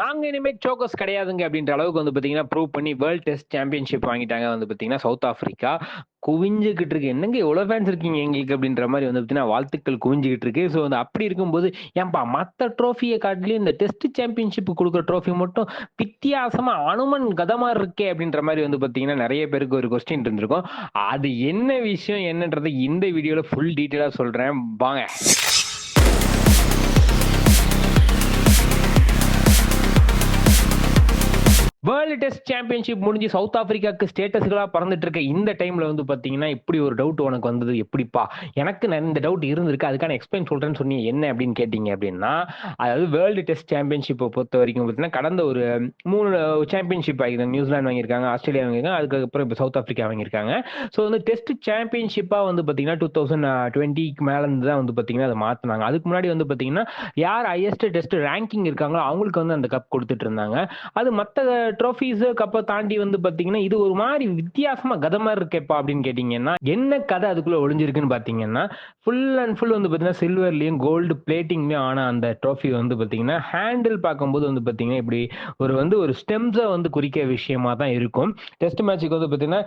நாங்க இனிமே சோக்கஸ் கிடையாதுங்க அப்படின்ற அளவுக்கு வந்து பாத்தீங்கன்னா ப்ரூவ் பண்ணி வேர்ல்ட் டெஸ்ட் சாம்பியன்ஷிப் வாங்கிட்டாங்க வந்து பாத்தீங்கன்னா சவுத் ஆப்பிரிக்கா குவிஞ்சுக்கிட்டு இருக்கு. என்னங்க எவ்வளோ ஃபேன்ஸ் இருக்கீங்க எங்களுக்கு அப்படின்ற மாதிரி வந்து பார்த்தீங்கன்னா வாழ்த்துக்கள் குவிஞ்சுக்கிட்டு இருக்கு. ஸோ வந்து அப்படி இருக்கும்போது ஏன்பா மற்ற ட்ரோஃபியை காட்டிலையும் இந்த டெஸ்ட் சாம்பியன்ஷிப் கொடுக்குற ட்ரோஃபி மட்டும் வித்தியாசமா அனுமன் கதமா இருக்கே அப்படின்ற மாதிரி வந்து பார்த்தீங்கன்னா நிறைய பேருக்கு ஒரு கொஸ்டின் இருந்திருக்கும். அது என்ன விஷயம் என்னன்றதை இந்த வீடியோவில் ஃபுல் டீட்டெயிலாக சொல்கிறேன் வாங்க. வேர்ல்டு டெஸ்ட் சாம்பியன்ஷிப் முடிஞ்சு சவுத் ஆப்பிரிக்காவுக்கு ஸ்டேட்டஸ்களாக பறந்துட்டு இருக்க இந்த டைம்ல வந்து பார்த்தீங்கன்னா இப்படி ஒரு டவுட் உனக்கு வந்தது எப்படிப்பா? எனக்கு நான் இந்த டவுட் இருந்திருக்கு அதுக்கான எக்ஸ்பிளைன் சொல்றேன்னு சொன்னீங்க. என்ன அப்படின்னு கேட்டிங்க அப்படின்னா அதாவது வேர்ல்டு டெஸ்ட் சாம்பியன்ஷிப்பை பொறுத்த வரைக்கும் பார்த்தீங்கன்னா கடந்த ஒரு மூணு சாம்பியன்ஷிப் ஆகிது நியூசிலாந்து வாங்கியிருக்காங்க ஆஸ்திரேலியா வாங்கியிருக்காங்க அதுக்கப்புறம் இப்போ சவுத் ஆப்பிரிக்கா வாங்கியிருக்காங்க. ஸோ வந்து டெஸ்ட் சாம்பியன்ஷிப்பாக வந்து பார்த்தீங்கன்னா டூ தௌசண்ட் டுவெண்ட்டிக்கு மேலேருந்து தான் வந்து பார்த்தீங்கன்னா அதை மாற்றினாங்க அதுக்கு முன்னாடி வந்து பார்த்தீங்கன்னா யார் ஹையஸ்ட் டெஸ்ட் ரேங்கிங் இருக்காங்களோ அவங்களுக்கு வந்து அந்த கப் கொடுத்துட்டு இருந்தாங்க. அது மற்ற ட்ரோஃபீஸ் கப்பை தாண்டி வந்து பாத்தீங்கன்னா இது ஒரு மாதிரி வித்தியாசமா கதை மாதிரி இருக்கேப்பா அப்படின்னு கேட்டீங்கன்னா என்ன கதை அதுக்குள்ள ஒளிஞ்சிருக்குன்னு பாத்தீங்கன்னா ஃபுல் அண்ட் ஃபுல் வந்து பாத்தீங்கன்னா சில்வர்லயும் கோல்டு பிளேட்டிங்லயும் ஆன அந்த ட்ரோஃபி வந்து பாத்தீங்கன்னா ஹேண்டில் பார்க்கும்போது வந்து பாத்தீங்கன்னா இப்படி ஒரு வந்து ஒரு ஸ்டெம்ஸை வந்து குறிக்க விஷயமா தான் இருக்கும். டெஸ்ட் மேட்சுக்கு வந்து பாத்தீங்கன்னா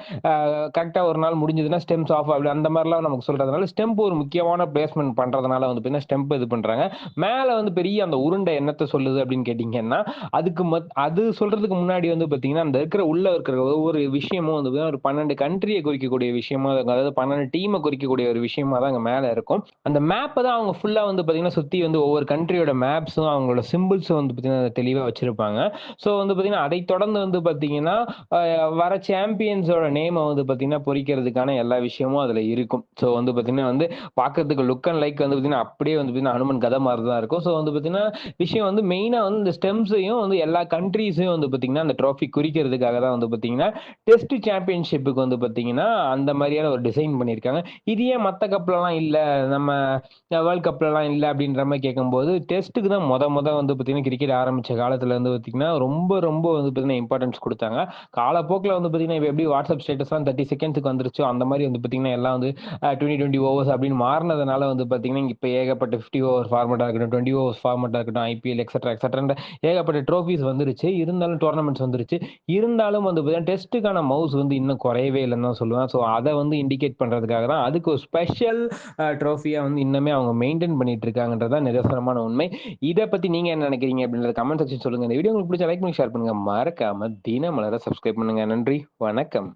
கரெக்டா ஒரு நாள் முடிஞ்சதுன்னா ஸ்டெம்ஸ் ஆஃப் அப்படி அந்த மாதிரிலாம் நமக்கு சொல்றதுனால ஸ்டெம்ப் ஒரு முக்கியமான பிளேஸ்மெண்ட் பண்றதுனால வந்து பாத்தீங்கன்னா ஸ்டெம்ப் இது பண்றாங்க. மேல வந்து பெரிய அந்த உருண்டை என்னத்தை சொல்லுது அப்படின்னு கேட்டீங்கன்னா அதுக்கு மத் அது சொல்றதுக்கு முன்னாடி வந்து பாத்தீங்கன்னா அந்த இருக்கிற உள்ள இருக்கிற ஒவ்வொரு விஷயமும் வந்து பாத்தீங்கன்னா ஒரு பன்னெண்டு கண்ட்ரியை குறிக்கக்கூடிய விஷயமா இருக்கும் அதாவது பன்னெண்டு டீமை குறிக்கக்கூடிய ஒரு விஷயமா தான் அங்க மேல இருக்கும் அந்த மேப்பை தான் அவங்க ஃபுல்லா வந்து பாத்தீங்கன்னா சுத்தி வந்து ஒவ்வொரு கண்ட்ரியோட மேப்ஸும் அவங்களோட சிம்பிள்ஸும் வந்து பாத்தீங்கன்னா தெளிவா வச்சிருப்பாங்க ஸோ வந்து பாத்தீங்கன்னா அதை தொடர்ந்து வந்து பாத்தீங்கன்னா வர சாம்பியன்ஸோட நேமை வந்து பாத்தீங்கன்னா பொறிக்கிறதுக்கான எல்லா விஷயமும் அதுல இருக்கும் ஸோ வந்து பாத்தீங்கன்னா வந்து பார்க்கறதுக்கு லுக் அண்ட் லைக் வந்து பாத்தீங்கன்னா அப்படியே வந்து பாத்தீங்கன்னா ஹனுமன் கதை மாதிரி தான் இருக்கும் ஸோ வந்து பாத்தீங்கன்னா விஷயம் வந்து மெயினா வந்து இந்த ஸ்டெம்ஸையும் வந்து எல்லா கண்ட்ரீஸையும் வந்து பாத்தீங்கன்னா அந்த ட்ராஃபி குறிக்கிறதுக்காக தான் வந்து பாத்தீங்கன்னா டெஸ்ட் சாம்பியன்ஷிப்புக்கு வந்து பாத்தீங்கன்னா அந்த மாதிரியான ஒரு டிசைன் பண்ணியிருக்காங்க. இது ஏன் மற்ற கப்லலாம் இல்லை நம்ம வேர்ல்ட் கப்லலாம் இல்லை அப்படின்ற மாதிரி கேட்கும்போது டெஸ்ட்டுக்கு தான் முத முத வந்து பார்த்தீங்கன்னா கிரிக்கெட் ஆரம்பிச்ச காலத்துல வந்து பார்த்தீங்கன்னா ரொம்ப ரொம்ப வந்து பார்த்தீங்கன்னா இம்பார்ட்டன்ஸ் கொடுத்தாங்க. காலப்போக்கில் வந்து பார்த்தீங்கன்னா இப்போ எப்படி வாட்ஸ்அப் ஸ்டேட்டஸ்லாம் தேர்ட்டி செகண்ட்ஸுக்கு வந்துருச்சோ அந்த மாதிரி வந்து பார்த்தீங்கன்னா எல்லாம் வந்து டுவெண்ட்டி டுவெண்ட்டி ஓவர்ஸ் அப்படின்னு மாறினதுனால வந்து பார்த்தீங்கன்னா இப்போ ஏகப்பட்ட ஃபிஃப்டி ஓவர் ஃபார்மெட்டாக இருக்கட்டும் டுவெண்ட்டி ஓவர்ஸ் ஃபார்மெட்டாக இருக்கட்டும் ஐபிஎல் எக்ஸட்ரா எக்ஸட்ரா ஏகப்பட்ட ட்ரோஃபிஸ் வந்துருச்சு. இருந்தாலும் டோர்னமெண்ட்ஸ் வந்துருச்சு. இருந்தாலும் வந்து பார்த்தீங்கன்னா டெஸ்ட்டுக்கான மவுஸ் வந்து இன்னும் குறையவே இல்லைன்னு தான் சொல்லுவேன். ஸோ அதை வந்து இண்டிகேட் பண்ணுறதுக்காக தான் அதுக்கு ஒரு ஸ்பெஷல் ட்ரோஃபியாக வந்து இன்னுமே அவங்க மெயின்டைன் பண்ணிட்டு இருக்காங்கன்றதா நிதர்சனமான உண்மை. இதை பற்றி நீங்கள் என்ன நினைக்கிறீங்க அப்படின்றத கமெண்ட் செக்ஷன் சொல்லுங்கள் இந்த வீடியோ உங்களுக்கு பிடிச்ச லைக் பண்ணி ஷேர் பண்ணுங்கள் மறக்காம தினமலரை சப்ஸ்கிரைப் பண்ணுங்கள் நன்றி. வணக்கம்.